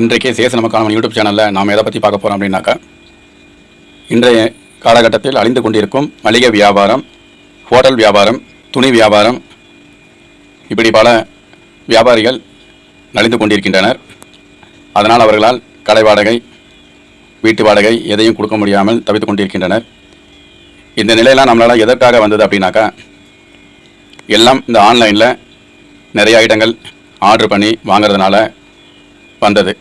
இன்றைக்கே சேச நமக்கான யூடியூப் சேனலில் நாம் எதை பற்றி பார்க்க போகிறோம் அப்படின்னாக்கா இன்றைய காலகட்டத்தில் அழிந்து கொண்டிருக்கும் மளிகை வியாபாரம் ஹோட்டல் வியாபாரம் துணி வியாபாரம் இப்படி பல வியாபாரிகள் நலிந்து கொண்டிருக்கின்றனர். அதனால் அவர்களால் கடை வாடகை வீட்டு வாடகை எதையும் கொடுக்க முடியாமல் தவித்து கொண்டிருக்கின்றனர். இந்த நிலையெல்லாம் நம்மளால் எதற்காக வந்தது அப்படின்னாக்கா எல்லாம் இந்த ஆன்லைனில் நிறைய ஐட்டங்கள் ஆர்டர் பண்ணி வாங்குறதுனால வந்தது.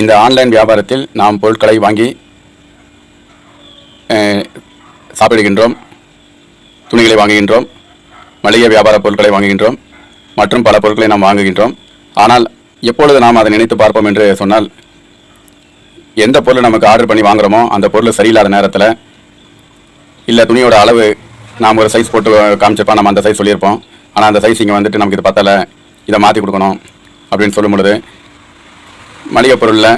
இந்த ஆன்லைன் வியாபாரத்தில் நாம் பொருட்களை வாங்கி சாப்பிடுகின்றோம் துணிகளை வாங்குகின்றோம் மளிகை வியாபார பொருட்களை வாங்குகின்றோம் மற்றும் பல பொருட்களை நாம் வாங்குகின்றோம். ஆனால் எப்பொழுது நாம் அதை நினைத்து பார்ப்போம் என்று சொன்னால் எந்த பொருள் நமக்கு ஆர்டர் பண்ணி வாங்குகிறோமோ அந்த பொருள் சரியில்லாத நேரத்தில் இல்லை துணியோட அளவு நாம் ஒரு சைஸ் போட்டு காமிச்சிருப்போம் நம்ம அந்த சைஸ் சொல்லியிருப்போம். ஆனால் அந்த சைஸ் இங்கே வந்துட்டு நமக்கு இது பத்தலை இதை மாற்றி கொடுக்கணும் அப்படின்னு சொல்லும் பொழுது மளிகை பொருளில்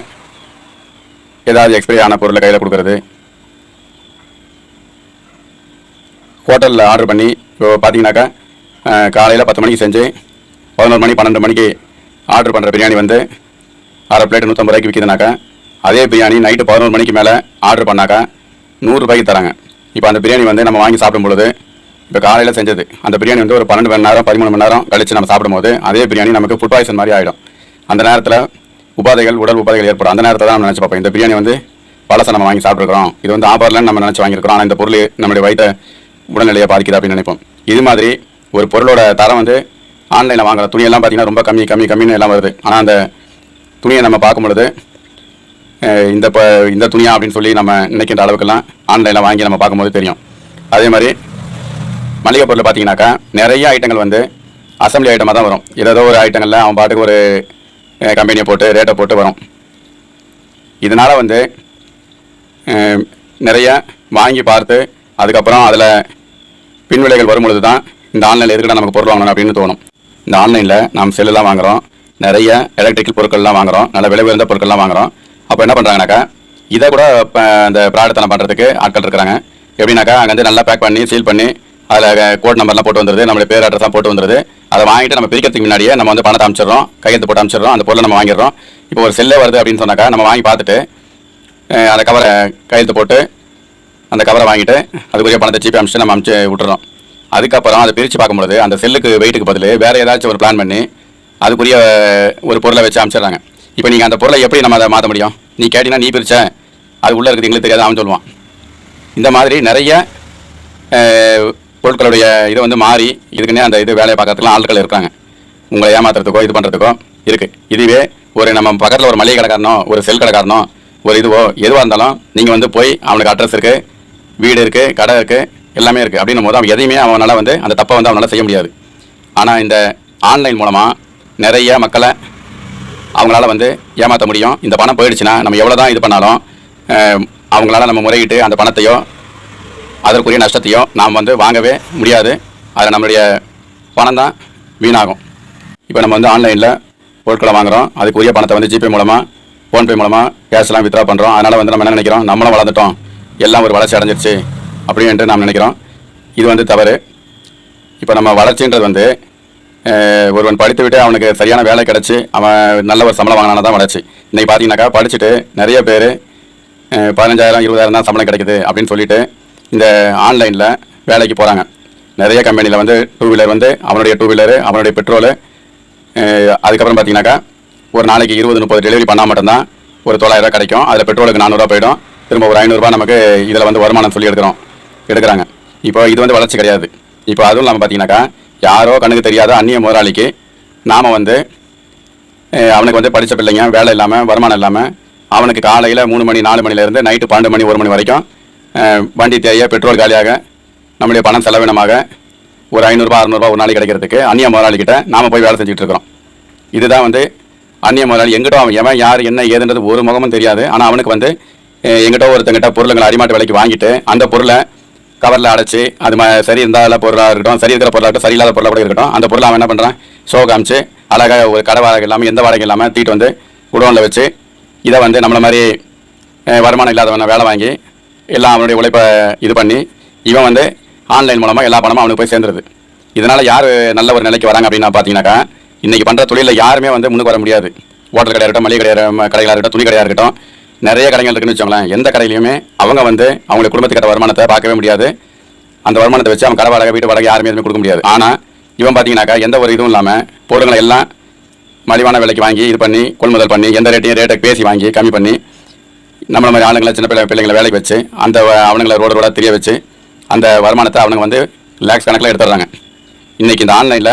ஏதாவது எக்ஸ்பைரி ஆன பொருளை கையில் கொடுக்குறது. ஹோட்டலில் ஆர்டர் பண்ணி இப்போ பார்த்தீங்கன்னாக்கா காலையில் பத்து மணிக்கு செஞ்சு பதினோரு மணி பன்னெண்டு மணிக்கு ஆர்டர் பண்ணுற பிரியாணி வந்து அரை பிளேட் நூற்றம்பது ரூபாய்க்கு விற்கிதுனாக்கா அதே பிரியாணி நைட்டு பதினோரு மணிக்கு மேலே ஆர்டர் பண்ணாக்கா நூறுரூபாய்க்கு தராங்க. இப்போ அந்த பிரியாணி வந்து நம்ம வாங்கி சாப்பிடும் பொழுது இப்போ காலையில் செஞ்சது அந்த பிரியாணி வந்து ஒரு பன்னெண்டு மணி நேரம் பதிமூணு மணி நேரம் கழித்து நம்ம சாப்பிடும்போது அதே பிரியாணி நமக்கு ஃபுட் பாய்சன் மாதிரி ஆகிடும் அந்த நேரத்தில் உபாதைகள் உடல் உபாதைகள் ஏற்படும். அந்த நேரத்தில் தான் நம்ம நினச்சி பார்ப்போம். இந்த பிரியாணி வந்து பழசை நம்ம வாங்கி சாப்பிட்ருக்கிறோம் இது வந்து ஆஃபர்லன்னு நம்ம நினச்சி வாங்கியிருக்கிறோம். ஆனால் இந்த பொருள் நம்முடைய வயிற்ற உடல்நிலையை பாதிக்குது அப்படின்னு நினைப்போம். இது மாதிரி ஒரு பொருளோட தரம் வந்து ஆன்லைனில் வாங்குற துணியெல்லாம் பார்த்திங்கன்னா ரொம்ப கம்மி கம்மி கம்மின்னு எல்லாம் வருது. ஆனால் அந்த துணியை நம்ம பார்க்கும் பொழுது இந்த ப இந்த துணியா அப்படின்னு சொல்லி நம்ம நினைக்கின்ற அளவுக்கெல்லாம் ஆன்லைனில் வாங்கி நம்ம பார்க்கும்போது தெரியும். அதே மாதிரி மளிகை பொருள் பார்த்தீங்கன்னாக்கா நிறைய ஐட்டங்கள் வந்து அசம்பிளி ஐட்டமாக தான் வரும். ஏதோ ஒரு ஐட்டங்களில் அவன் பாட்டுக்கு ஒரு கம்பெனியை போட்டு ரேட்டை போட்டு வரும். இதனால் வந்து நிறைய வாங்கி பார்த்து அதுக்கப்புறம் அதில் பின்விளைகள் வரும் பொழுது தான் இந்த ஆன்லைனில் எதுக்கிட்ட நமக்கு பொருள் வாங்கணும் அப்படின்னு தோணும். இந்த ஆன்லைனில் நாம் செல்லுலாம் வாங்குறோம். நிறைய எலக்ட்ரிக்கல் பொருட்கள்லாம் வாங்குறோம். நல்ல விலை உயர்ந்த பொருட்கள்லாம் வாங்குறோம். அப்போ என்ன பண்ணுறாங்கனாக்கா இதை கூட இப்போ இந்த பிராடத்தனம் பண்ணுறதுக்கு ஆட்கள் இருக்கிறாங்க. எப்படின்னாக்கா அங்கே வந்து நல்லா பேக் பண்ணி சீல் பண்ணி அதில் கோட் நம்பர்லாம் போட்டு வந்துருது நம்மளுடைய பேர் அட்ரஸ்லாம் போட்டு வந்துருது. அதை வாங்கிட்டு நம்ம பிரிக்கிறதுக்கு முன்னாடியே நம்ம வந்து பணத்தை அமைச்சிடறோம் கையெழுத்து போட்டு அமைச்சிடறோம் அந்த பொருளை நம்ம வாங்கிடுறோம். இப்போ ஒரு செல்லே வருது அப்படின்னு சொன்னாக்கா நம்ம வாங்கி பார்த்துட்டு அந்த கவரை கையெழுத்து போட்டு அந்த கவரை வாங்கிட்டு அதுக்குரிய பணத்தை ஜிபே அமைச்சு நம்ம அமைச்சு விட்டுறோம். அதுக்கப்புறம் அதை பிரித்து பார்க்கும்பொழுது அந்த செல்லுக்கு வெயிட்டுக்கு பதில் வேறு ஏதாச்சும் ஒரு பிளான் பண்ணி அதுக்குரிய ஒரு பொருளை வச்சு அமிச்சிடுறாங்க. இப்போ நீங்கள் அந்த பொருளை எப்படி நம்ம அதை மாற்ற முடியும்? நீ கேட்டிங்கன்னா நீ பிரிச்ச அது உள்ளே இருக்குது எங்களுக்கு தெரியாது அவன் சொல்லுவான். இந்த மாதிரி நிறைய பொருட்களுடைய இது வந்து மாறி இதுக்குன்னே அந்த இது வேலையை பார்க்கறதுக்குலாம் ஆட்கள் இருக்காங்க. உங்களை ஏமாத்துறதுக்கோ இது பண்ணுறதுக்கோ இருக்குது இதுவே ஒரு நம்ம பக்கத்தில் ஒரு மளிகை கடைக்காரனோ ஒரு செல் கடைக்காரனோ ஒரு இதுவோ எதுவாக இருந்தாலும் நீங்கள் வந்து போய் அவனுக்கு அட்ரஸ் இருக்குது வீடு இருக்குது கடை இருக்குது எல்லாமே இருக்குது அப்படின்னும் போது அவன் எதையுமே அவனால் வந்து அந்த தப்பை வந்து அவனால் செய்ய முடியாது. ஆனால் இந்த ஆன்லைன் மூலமாக நிறைய மக்களை அவங்களால வந்து ஏமாற்ற முடியும். இந்த பணம் போயிடுச்சுன்னா நம்ம எவ்வளோ தான் இது பண்ணாலும் அவங்களால நம்ம முறையிட்டு அந்த பணத்தையோ அதற்குரிய நஷ்டத்தையும் நாம் வந்து வாங்கவே முடியாது. அதில் நம்மளுடைய பணம் தான் வீணாகும். இப்போ நம்ம வந்து ஆன்லைனில் பொருட்களை வாங்குறோம். அதுக்குரிய பணத்தை வந்து ஜிபே மூலமாக ஃபோன்பே மூலமாக கேஷ்லாம் வித்ரா பண்ணுறோம் அதனால் வந்து நம்ம என்ன நினைக்கிறோம்? நம்மளும் வளர்ந்துட்டோம். எல்லாம் ஒரு வளர்ச்சி அடைஞ்சிருச்சு அப்படின்ட்டு நாம் நினைக்கிறோம். இது வந்து தவறு. இப்போ நம்ம வளர்ச்சின்றது வந்து ஒருவன் படித்து விட்டு அவனுக்கு சரியான வேலை கிடச்சி அவன் நல்ல ஒரு சம்பளம் வாங்கினா தான் வளர்ச்சி. இன்றைக்கி பார்த்தீங்கன்னாக்கா படிச்சுட்டு நிறைய பேர் பதினஞ்சாயிரம் இருபதாயிரம் தான் சம்பளம் கிடைக்குது அப்படின்னு சொல்லிட்டு இந்த ஆன்லைனில் வேலைக்கு போகிறாங்க நிறைய கம்பெனியில் வந்து டூ வீலர் வந்து அவனுடைய டூ வீலரு அவனுடைய பெட்ரோலு அதுக்கப்புறம் பார்த்தீங்கன்னாக்கா ஒரு நாளைக்கு இருபது முப்பது டெலிவரி பண்ணால் மட்டும்தான் ஒரு தொள்ளாயிரரூவா கிடைக்கும். அதில் பெட்ரோலுக்கு நானூறுரூவா போயிடும். திரும்ப ஒரு ஐநூறுரூவா நமக்கு இதில் வந்து வருமானம் சொல்லி எடுக்கிறோம். எடுக்கிறாங்க. இப்போ இது வந்து வளர்ச்சி கிடையாது. இப்போ அதுவும் இல்லாமல் பார்த்தீங்கன்னாக்கா யாரோ கண்ணுக்கு தெரியாத அந்நிய முதலாளிக்கு நாம் வந்து அவனுக்கு வந்து படித்த பிள்ளைங்க வேலை இல்லாமல் வருமானம் இல்லாமல் அவனுக்கு காலையில் மூணு மணி நாலு மணிலேருந்து நைட்டு பன்னெண்டு மணி ஒரு மணி வரைக்கும் வண்டி தேய பெட்ரோல் காலியாக நம்முடைய பணம் செலவினமாக ஒரு ஐநூறுரூபா அறநூறுபா ஒரு நாளைக்கு கிடைக்கிறதுக்கு அந்நிய முதலாளிகிட்ட நாம் போய் வேலை செஞ்சுட்டு இருக்கிறோம். இதுதான் வந்து அந்நிய முதலாளி எங்கிட்ட அவன் எவன் யார் என்ன ஏதுன்றது ஒரு முகமும் தெரியாது. ஆனால் அவனுக்கு வந்து எங்கிட்ட ஒருத்தங்கிட்ட பொருளுங்களை அடிமாட்டு விலைக்கு வாங்கிட்டு அந்த பொருளை கவரில் அடைச்சி அது மா சரி இருந்தால பொருளாக இருக்கட்டும் சரி இருக்கிற பொருளாக இருக்கட்டும் சரியில்லாத பொருளாக கூட இருக்கட்டும் அந்த பொருளை அவன் என்ன பண்ணுறான் ஷோ காமிச்சு அழகாக ஒரு கடை வாடகை இல்லாமல் எந்த வாடகை இல்லாமல் தீட்டு வந்து குடோனில் வச்சு இதை வந்து நம்மளை மாதிரி வருமானம் இல்லாதவனை வேலை வாங்கி எல்லாம் அவனுடைய உழைப்பை இது பண்ணி இவன் வந்து ஆன்லைன் மூலமாக எல்லா பணமும் அவனுக்கு போய் சேர்ந்துருது. இதனால் யார் நல்ல ஒரு நிலைக்கு வராங்க அப்படின்னா பார்த்தீங்கன்னாக்கா இன்றைக்கி பண்ணுற தொழிலில் யாருமே வந்து முன்னுக்கு வர முடியாது. ஹோட்டல் கடையாக இருக்கட்டும் மளிகை கடையாக கடைகளாக இருக்கட்டும் துணி கடையாக இருக்கட்டும் நிறைய கடைகள் இருக்குன்னு வச்சுக்கோங்களேன். எந்த கடையிலையுமே அவங்க வந்து அவங்களுடைய குடும்பத்துக்கிட்ட வருமானத்தை பார்க்கவே முடியாது. அந்த வருமானத்தை வச்சு அவன் கடை வாடகை வீட்டு வாடகை யாருமே எதுவுமே கொடுக்க முடியாது. ஆனால் இவன் பார்த்தீங்கன்னாக்கா எந்த ஒரு இதுவும் இல்லாமல் பொருட்களை எல்லாம் மலிவான விலைக்கு வாங்கி இது பண்ணி கொள்முதல் பண்ணி எந்த ரேட்டையும் ரேட்டை பேசி வாங்கி கம்மி பண்ணி நம்மள மாதிரி ஆளுங்களை சின்ன பிள்ளை பிள்ளைங்களை வேலைக்கு வச்சு அந்த அவனுங்களை ரோடு ரோடாக தெரிய வச்சு அந்த வருமானத்தை அவனுங்க வந்து லேக்ஸ் கணக்கில் எடுத்துடுறாங்க. இன்றைக்கி இந்த ஆன்லைனில்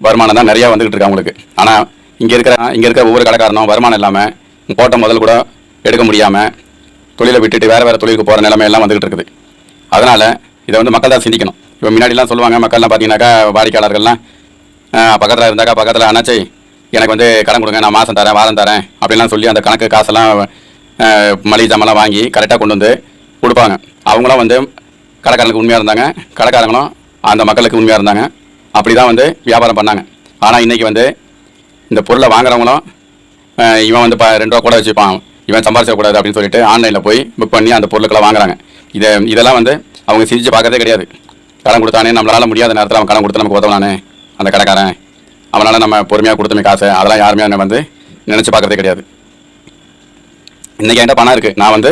வருமானம் தான் நிறையா வந்துக்கிட்டு இருக்கு அவங்களுக்கு. ஆனால் இங்கே இருக்கிற இங்கே இருக்கிற ஒவ்வொரு கடைக்காரனும் வருமானம் இல்லாமல் போட்ட முதல் கூட எடுக்க முடியாமல் தொழிலை விட்டுட்டு வேறு வேறு தொழிலுக்கு போகிற நிலைமை எல்லாம் இருக்குது. அதனால் இதை வந்து மக்கள் தான் சிந்திக்கணும். இப்போ முன்னாடிலாம் சொல்லுவாங்க மக்கள்லாம் பார்த்தீங்கன்னாக்கா வாடிக்கையாளர்கள்லாம் பக்கத்தில் இருந்தாக்கா பக்கத்தில் அண்ணாச்சி எனக்கு வந்து கடன் கொடுங்க நான் மாதம் தரேன் வாரம் தரேன் அப்படிலாம் சொல்லி அந்த கணக்கு காசெல்லாம் மளிகை ஜாமான்லாம் வாங்கி கரெக்டாக கொண்டு வந்து கொடுப்பாங்க. அவங்களும் வந்து கடைக்காரங்களுக்கு உண்மையாக இருந்தாங்க. கடைக்காரங்களும் அந்த மக்களுக்கு உண்மையாக இருந்தாங்க. அப்படி தான் வந்து வியாபாரம் பண்ணாங்க. ஆனால் இன்றைக்கி வந்து இந்த பொருளை வாங்குறவங்களும் இவன் வந்து ப ரெண்டு ரூபா கூட வச்சுப்பான். இவன் சம்பாதிச்சிடக்கூடாது அப்படின்னு சொல்லிட்டு ஆன்லைனில் போய் புக் பண்ணி அந்த பொருளுக்கெல்லாம் வாங்குறாங்க. இதை இதெல்லாம் வந்து அவங்க சிரிச்சு பார்க்கறதே கிடையாது. கடன் கொடுத்தானே நம்மளால் முடியாத நேரத்தில் அவன் கடன் கொடுத்து நமக்கு உதவலானே அந்த கடைக்காரன். அவனால் நம்ம பொறுமையாக கொடுத்தமே காசு. அதெல்லாம் யாருமே அவனை வந்து நினச்சி பார்க்கறதே கிடையாது. இன்றைக்கி என்கிட்ட பணம் இருக்குது நான் வந்து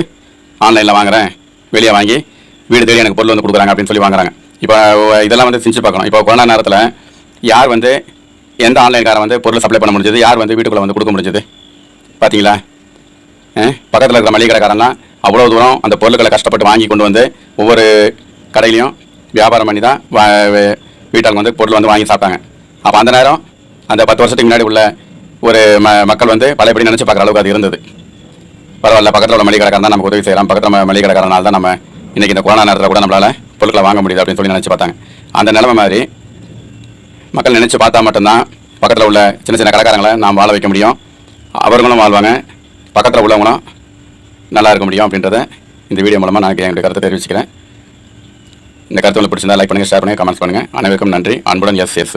ஆன்லைனில் வாங்குறேன். வெளியே வாங்கி வீடு தேடி எனக்கு பொருள் வந்து கொடுக்குறாங்க அப்படின்னு சொல்லி வாங்குறாங்க. இப்போ இதெல்லாம் வந்து செஞ்சு பார்க்கணும். இப்போ கொரோனா நேரத்தில் யார் வந்து எந்த ஆன்லைன்காரன் வந்து பொருள் சப்ளை பண்ண முடிஞ்சது? யார் வந்து வீட்டுக்குள்ளே வந்து கொடுக்க முடிஞ்சது? பார்த்தீங்களா பக்கத்தில் இருக்கிற மளிகை கடைக்காரன்லாம் அவ்வளோ தூரம் அந்த பொருட்களை கஷ்டப்பட்டு வாங்கி கொண்டு வந்து ஒவ்வொரு கடையிலையும் வியாபாரம் பண்ணி தான் வா- வே- வீட்டாளுங்க வந்து பொருள் வந்து வாங்கி சாப்பிட்டாங்க. அப்போ அந்த நேரம் அந்த பத்து வருஷத்துக்கு முன்னாடி உள்ள ஒரு ம மக்கள் வந்து பழையபடி நினச்சி பார்க்குற அளவுக்கு அது இருந்தது. பரவாயில்ல பக்கத்தில் உள்ள மளிகை கடைக்காரன் தான் நமக்கு உதவி செய்யலாம் பக்கத்தில் ம- மளிகை கடைக்காரனால தான் நம்ம இன்னைக்கு இந்த கொரோனா நேரத்தில் கூட நம்மளால் பொருட்களை வாங்க முடியுது அப்படின்னு சொல்லி நினச்சி பார்த்தாங்க. அந்த நிலைமை மாதிரி மக்கள் நினச்சி பார்த்தா மட்டும்தான் பக்கத்தில் உள்ள சின்ன சின்ன கடைக்காரங்களை நாம் வாழ வைக்க முடியும். அவர்களும் வாழ்வாங்க. பக்கத்தில் உள்ளவங்களும் நல்லா இருக்க முடியும் அப்படின்றத இந்த வீடியோ மூலமாக நான் என்னுடைய கருத்தை தெரிவிச்சுக்கிறேன். இந்த கருத்து உங்களுக்கு பிடிச்சிருந்தா லைக் பண்ணுங்கள் ஷேர் பண்ணுங்கள் கமெண்ட்ஸ் பண்ணுங்கள் அனைவருக்கும் நன்றி. அன்புடன் எஸ் எஸ்.